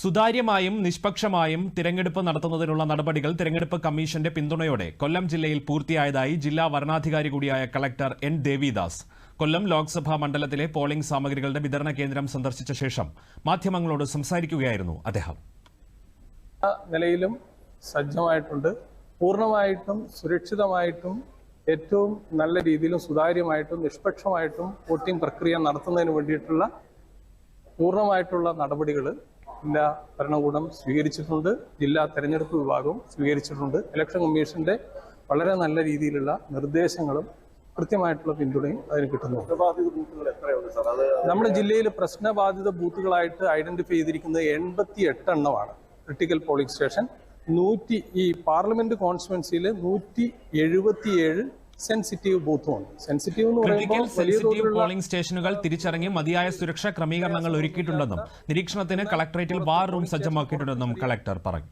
സുതാര്യമായും നിഷ്പക്ഷമായും തിരഞ്ഞെടുപ്പ് നടത്തുന്നതിനുള്ള നടപടികൾ തിരഞ്ഞെടുപ്പ് കമ്മീഷന്റെ പിന്തുണയോടെ കൊല്ലം ജില്ലയിൽ പൂർത്തിയായതായി ജില്ലാ വരണാധികാരി കൂടിയായ കളക്ടർ എൻ ദേവിദാസ്. കൊല്ലം ലോക്സഭാ മണ്ഡലത്തിലെ പോളിംഗ് സാമഗ്രികളുടെ വിതരണ കേന്ദ്രം സന്ദർശിച്ച ശേഷം മാധ്യമങ്ങളോട് സംസാരിക്കുകയായിരുന്നു അദ്ദേഹം. നിലയിലും സജ്ജമായിട്ടുണ്ട്. പൂർണമായിട്ടും സുരക്ഷിതമായിട്ടും ഏറ്റവും നല്ല രീതിയിലും സുതാര്യമായിട്ടും നിഷ്പക്ഷമായിട്ടും വോട്ടിംഗ് പ്രക്രിയ നടത്തുന്നതിന് വേണ്ടിയിട്ടുള്ള പൂർണമായിട്ടുള്ള നടപടികൾ ജില്ലാ ഭരണകൂടം സ്വീകരിച്ചിട്ടുണ്ട്. ജില്ലാ തെരഞ്ഞെടുപ്പ് വിഭാഗവും സ്വീകരിച്ചിട്ടുണ്ട്. ഇലക്ഷൻ കമ്മീഷന്റെ വളരെ നല്ല രീതിയിലുള്ള നിർദ്ദേശങ്ങളും കൃത്യമായിട്ടുള്ള പിന്തുണയും അതിന് കിട്ടുന്നുണ്ട്. നമ്മുടെ ജില്ലയിൽ പ്രശ്നബാധിത ബൂത്തുകളായിട്ട് ഐഡന്റിഫൈ ചെയ്തിരിക്കുന്നത് എൺപത്തി എട്ടെണ്ണമാണ് ക്രിട്ടിക്കൽ പോളിംഗ് സ്റ്റേഷൻ നൂറ്റി ഈ പാർലമെന്റ് കോൺസ്റ്റുവൻസിയിൽ നൂറ്റി എഴുപത്തിയേഴ് സെൻസിറ്റീവ് ബൂത്തുമുണ്ട് സെൻസിറ്റീവ് എന്ന് പറയുമ്പോൾ സെൻസിറ്റീവ് പോളിംഗ് സ്റ്റേഷനുകൾ തിരിച്ചറിഞ്ഞ് മതിയായ സുരക്ഷാ ക്രമീകരണങ്ങൾ ഒരുക്കിയിട്ടുണ്ടെന്നും നിരീക്ഷണത്തിന് കളക്ടറേറ്റിൽ വാർ റൂം സജ്ജമാക്കിയിട്ടുണ്ടെന്നും കളക്ടർ പറഞ്ഞു.